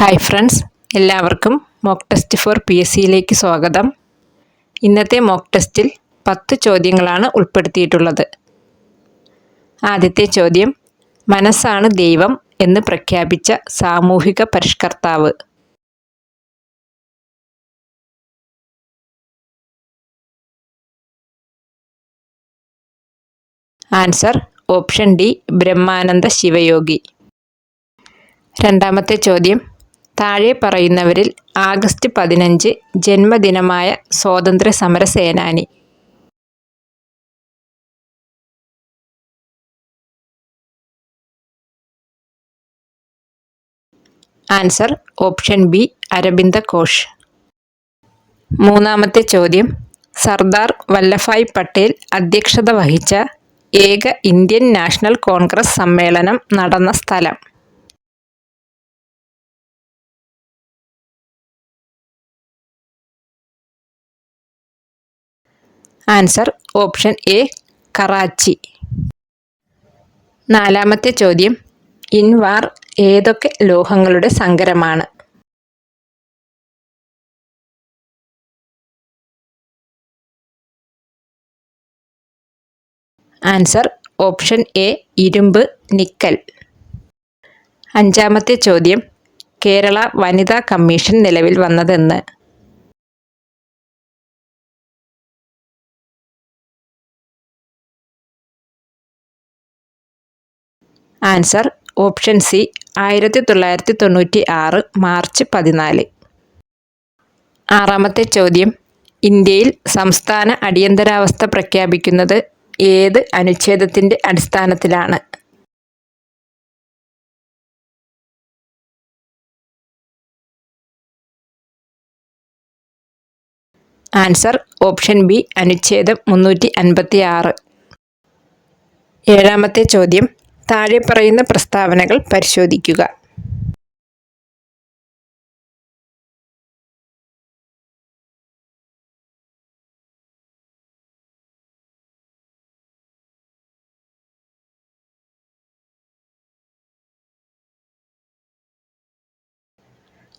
Hi friends എല്ലാവർക്കും mock test for P S സിയിലേക്ക് സ്വാഗതം. ഇന്നത്തെ മോക്ക് ടെസ്റ്റിൽ പത്ത് ചോദ്യങ്ങളാണ് ഉൾപ്പെടുത്തിയിട്ടുള്ളത്. ആദ്യത്തെ ചോദ്യം മനസ്സാണ് ദൈവം എന്ന് പ്രഖ്യാപിച്ച സാമൂഹിക പരിഷ്കർത്താവ്. Answer option D Brahmananda Sivayogi. രണ്ടാമത്തെ ചോദ്യം താഴെ പറയുന്നവരിൽ ആഗസ്റ്റ് പതിനഞ്ച് ജന്മദിനമായ സ്വാതന്ത്ര്യ സമര സേനാനി answer option B Aurobindo Ghosh. മൂന്നാമത്തെ ചോദ്യം. സർദാർ വല്ലഭായ് പട്ടേൽ അധ്യക്ഷത വഹിച്ച ഏക ഇന്ത്യൻ നാഷണൽ കോൺഗ്രസ് സമ്മേളനം നടന്ന സ്ഥലം. Answer option A Karachi. നാലാമത്തെ ചോദ്യം ഇൻവാർ ഏതൊക്കെ ലോഹങ്ങളുടെ സങ്കരമാണ്? ആൻസർ ഓപ്ഷൻ എ ഇരുമ്പ് നിക്കൽ. അഞ്ചാമത്തെ ചോദ്യം കേരള വനിതാ കമ്മീഷൻ നിലവിൽ വന്നതെന്ന്. ആൻസർ ഓപ്ഷൻ സി ആയിരത്തി തൊള്ളായിരത്തി തൊണ്ണൂറ്റി ആറ് മാർച്ച് പതിനാല്. ആറാമത്തെ ചോദ്യം ഇന്ത്യയിൽ സംസ്ഥാന അടിയന്തരാവസ്ഥ പ്രഖ്യാപിക്കുന്നത് ഏത് അനുച്ഛേദത്തിന്റെ അടിസ്ഥാനത്തിലാണ്? ആൻസർ ഓപ്ഷൻ ബി അനുച്ഛേദം മുന്നൂറ്റി അൻപത്തി ആറ് ഏഴാമത്തെ ചോദ്യം താഴെ പറയുന്ന പ്രസ്താവനകൾ പരിശോധിക്കുക.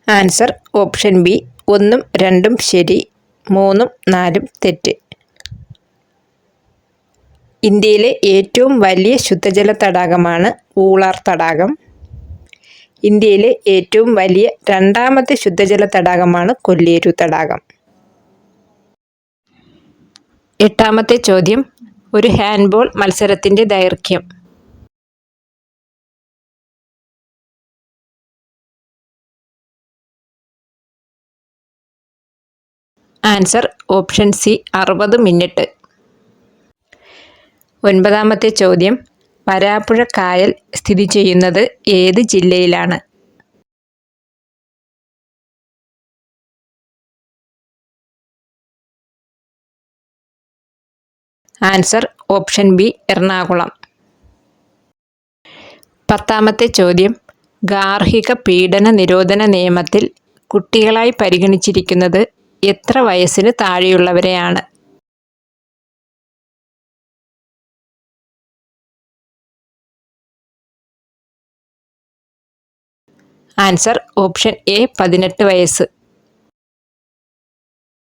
Answer option B. ഒന്നും രണ്ടും ശരി മൂന്നും നാലും തെറ്റ്. ഇന്ത്യയിലെ ഏറ്റവും വലിയ ശുദ്ധജല തടാകമാണ് ഊളാർ തടാകം. ഇന്ത്യയിലെ ഏറ്റവും വലിയ രണ്ടാമത്തെ ശുദ്ധജല തടാകമാണ് കൊല്ലേരു തടാകം. എട്ടാമത്തെ ചോദ്യം ഒരു ഹാൻഡ്ബോൾ മത്സരത്തിന്റെ ദൈർഘ്യം. ആൻസർ ഓപ്ഷൻ സി അറുപത് മിനിറ്റ്. ഒൻപതാമത്തെ ചോദ്യം. വരാപ്പുഴ കായൽ സ്ഥിതി ചെയ്യുന്നത് ഏത് ജില്ലയിലാണ്? Answer option B Ernakulam. പത്താമത്തെ ചോദ്യം. ഗാർഹിക പീഡന നിരോധന നിയമത്തിൽ കുട്ടികളായി പരിഗണിച്ചിരിക്കുന്നത് എത്ര വയസ്സിന് താഴെയുള്ളവരെയാണ്? ആൻസർ ഓപ്ഷൻ എ പതിനെട്ട് വയസ്സ്.